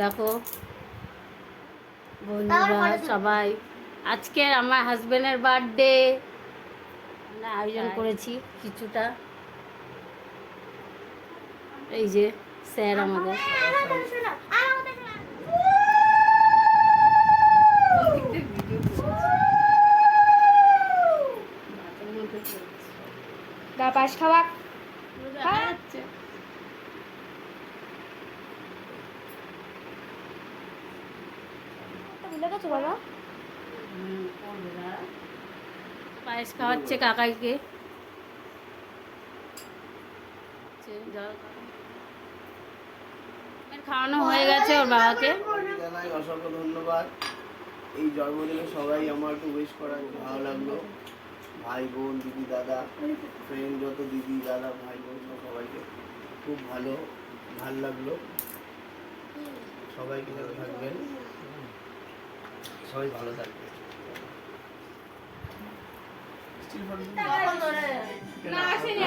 দেখো। বন্ধুরা সবাই। আজকে আমার হাজবেন্ডের বার্থডে আমরা আয়োজন করেছি কিছুটা। এই যে স্যার আমাদের। দা পাশ খাওয়া। ভুলে গেছো বাবা পায়েস খাওয়াচ্ছে কাকাইকে। খাওয়ানো হয়ে গেছে ওর বাবাকে। জানাই অসংখ্য ধন্যবাদ। এই জন্মদিনে সবাই আমার একটু উইশ করা ভালো লাগল। ভাই বোন দিদি দাদা ফ্রেন্ড যত দিদি দাদা ভাই বোন সব সবাইকে খুব ভালো ভালো লাগল। সবাইকে ভালো থাকবেন? সবাই ভালো থাকবে। না আসেনি